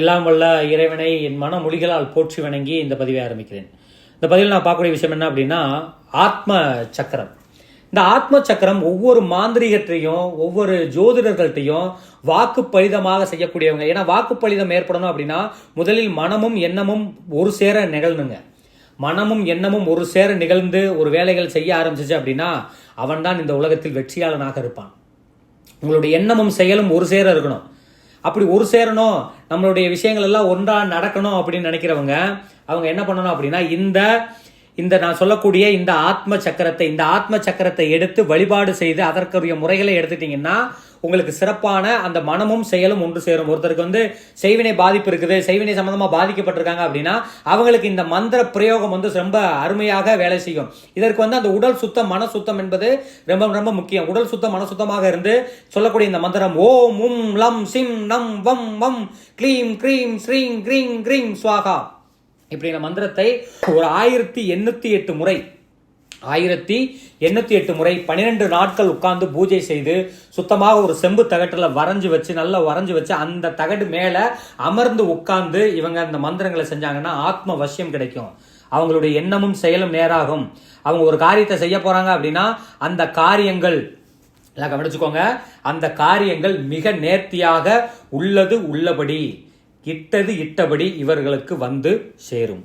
எல்லாம் வல்ல இறைவனை என் மன மொழிகளால் போற்றி வணங்கி இந்த பதிவை ஆரம்பிக்கிறேன். இந்த பதிவில் நான் பார்க்கக்கூடிய விஷயம் என்ன அப்படின்னா ஆத்ம சக்கரம். இந்த ஆத்ம சக்கரம் ஒவ்வொரு மாந்திரிகத்தையும் ஒவ்வொரு ஜோதிடர்கள்ட்டையும் வாக்கு பலிதமாக செய்யக்கூடியவங்க. ஏன்னா வாக்கு பலிதம் ஏற்படணும் அப்படின்னா முதலில் மனமும் எண்ணமும் ஒரு சேர நிகழணுங்க மனமும் எண்ணமும் ஒரு சேர நிகழ்ந்து ஒரு வேலைகள் செய்ய ஆரம்பிச்சிச்சு அப்படின்னா அவன்தான் இந்த உலகத்தில் வெற்றியாளனாக இருப்பான். உங்களுடைய எண்ணமும் செயலும் ஒரு சேர இருக்கணும். அப்படி ஒரு சேரணும் நம்மளுடைய விஷயங்கள் எல்லாம் ஒன்றா நடக்கணும் அப்படின்னு நினைக்கிறவங்க அவங்க என்ன பண்ணணும் அப்படின்னா இந்த இந்த நான் சொல்லக்கூடிய இந்த ஆத்ம சக்கரத்தை இந்த ஆத்ம சக்கரத்தை எடுத்து வழிபாடு செய்து அதற்குரிய முறைகளை எடுத்துட்டீங்கன்னா உங்களுக்கு சிறப்பான அந்த மனமும் செயலும் ஒன்று சேரும். ஒருத்தருக்கு வந்து செய்வினை பாதிப்பு இருக்குது செய்வினை சம்மந்தமாக பாதிக்கப்பட்டிருக்காங்க அப்படின்னா அவங்களுக்கு இந்த மந்திர பிரயோகம் வந்து ரொம்ப அருமையாக வேலை செய்யும். இதற்கு வந்து அந்த உடல் சுத்தம் மன சுத்தம் என்பது ரொம்ப ரொம்ப முக்கியம். உடல் சுத்தம் மன சுத்தமாக இருந்து சொல்லக்கூடிய இந்த மந்திரம் ஓம் உம் லம் சிம் நம் வம் வம் க்ளீம் க்ரீம் ஸ்ரீம் க்ரீங் க்ரீம் சுவாகா இப்படின மந்திரத்தை ஒரு ஆயிரத்தி எண்ணூத்தி எட்டு முறை ஆயிரத்தி எண்ணூத்தி எட்டு முறை பன்னிரெண்டு நாட்கள் உட்கார்ந்து பூஜை செய்து சுத்தமாக ஒரு செம்பு தகட்டில் வரைஞ்சி வச்சு நல்லா வரைஞ்சி வச்சு அந்த தகடு மேல அமர்ந்து உட்கார்ந்து இவங்க அந்த மந்திரங்களை செஞ்சாங்கன்னா ஆத்ம வசியம் கிடைக்கும். அவங்களுடைய எண்ணமும் செயலும் நேராகும். அவங்க ஒரு காரியத்தை செய்ய போறாங்க அப்படின்னா அந்த காரியங்கள் எல்லாம் கவனிச்சுக்கோங்க அந்த காரியங்கள் மிக நேர்த்தியாக உள்ளது உள்ளபடி. இட்டது இட்டபடி இவர்களுக்கு வந்து சேரும்.